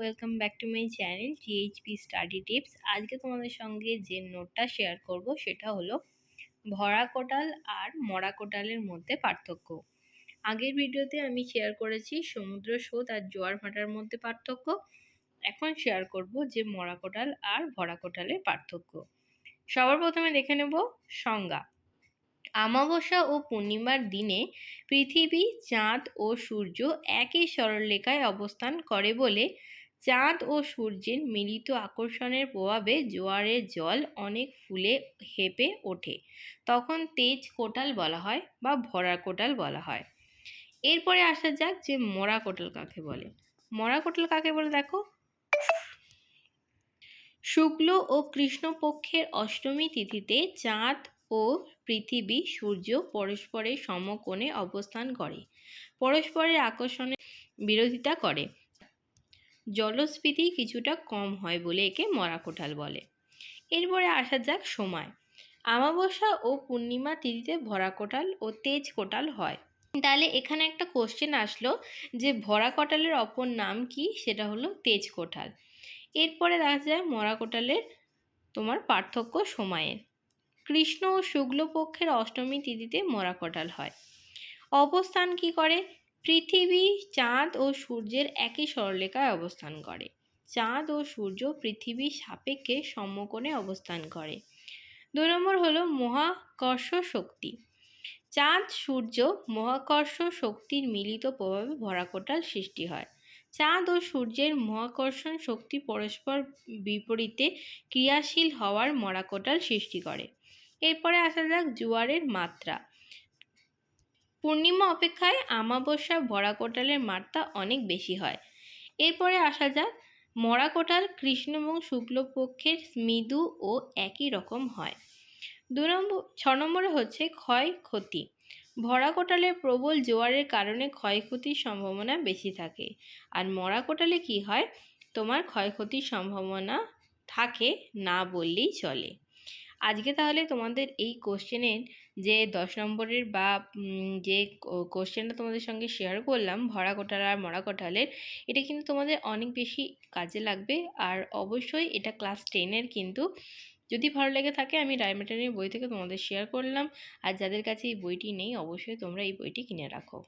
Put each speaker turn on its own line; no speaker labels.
Welcome back to my channel THP study tips আজকে তোমাদের সঙ্গে যে নোটটা শেয়ার করব, সেটা হলো ভরা কোটাল আর মরা কোটালের মধ্যে পার্থক্য। আগের ভিডিওতে আমি শেয়ার করেছি সমুদ্র স্রোত আর জোয়ার ভাটার মধ্যে পার্থক্য। এখন শেয়ার করব যে মরা কোটাল আর ভরা কোটালের পার্থক্য। সবার প্রথমে দেখে নেব সংজ্ঞা। আমাবস্যা ও পূর্ণিমার দিনে পৃথিবী, চাঁদ ও সূর্য একই সরলরেখায় অবস্থান করে বলে চাঁদ ও সূর্যের মিলিত আকর্ষণের প্রভাবে জোয়ারের জল অনেক ফুলে হেঁপে ওঠে। তখন তেজ কোটাল বলা হয় বা ভরা কোটাল বলা হয়। এরপরে আসা যাক যে মরা কোটাল কাকে বলে। মরা কোটাল কাকে বলে দেখো? শুক্ল ও কৃষ্ণপক্ষের অষ্টমী তিথিতে চাঁদ ও পৃথিবী সূর্য পরস্পরের সমকোণে অবস্থান করে। পরস্পরের আকর্ষণে বিরোধিতা করে। জলস্ফীতি কিছুটা কম হয় বলে একে মরা কোঠাল বলে। এরপরে আসা যাক সময়। আমাবস্যা ও পূর্ণিমা তিথিতে ভরা কোটাল ও তেজ কোটাল হয়। তাহলে এখানে একটা কোশ্চেন আসলো যে ভরা কোটালের অপর নাম কি? সেটা হলো তেজ কোটাল এরপরে দেখা যায় মরা কোটালের তোমার পার্থক্য সময়ের। কৃষ্ণ ও শুক্লপক্ষের অষ্টমী তিথিতে মরা কটাল হয়। অবস্থান কি করে? পৃথিবী, চাঁদ ও সূর্যের একই সরলরেখায় অবস্থান করে। চাঁদ ও সূর্য পৃথিবীর সাপেক্ষে সম্মকোণে অবস্থান করে। দুই নম্বর হলো মহাকর্ষ শক্তি। চাঁদ, সূর্য মহাকর্ষ শক্তির মিলিত প্রভাবে ভরাকোটাল সৃষ্টি হয়। চাঁদ ও সূর্যের মহাকর্ষণ শক্তি পরস্পর বিপরীতে ক্রিয়াশীল হওয়ার মরাকোটাল সৃষ্টি করে। এরপরে আসা যাক জোয়ারের মাত্রা। পূর্ণিমা অপেক্ষায় আমাবস্যা ভরা কোটালের মাত্রা অনেক বেশি হয়। এরপরে আসা যাক, মরা কোটাল, কৃষ্ণ এবং শুক্লপক্ষের মৃদু ও একই রকম হয়। দু নম্বর ছ নম্বরে হচ্ছে ক্ষয়ক্ষতি ভরা কোটালে প্রবল জোয়ারের কারণে ক্ষয়ক্ষতির সম্ভাবনা বেশি থাকে। আর মরা কোটালে কি হয়? তোমার ক্ষয়ক্ষতির সম্ভাবনা থাকে না বললেই চলে। আজকে তাহলে তোমাদের এই কোশ্চেনের যে দশ নম্বরের বা যে কোশ্চেনটা তোমাদের সঙ্গে শেয়ার করলাম, ভরা কোটাল আর মরা কোটালের এটা কিন্তু তোমাদের অনেক বেশি কাজে লাগবে। আর অবশ্যই এটা ক্লাস টেনের কিন্তু যদি ভালো লেগে থাকে, আমি রায়মাটানের বই থেকে তোমাদের শেয়ার করলাম। আর যাদের কাছে এই বইটি নেই, অবশ্যই তোমরা এই বইটি কিনে রাখো।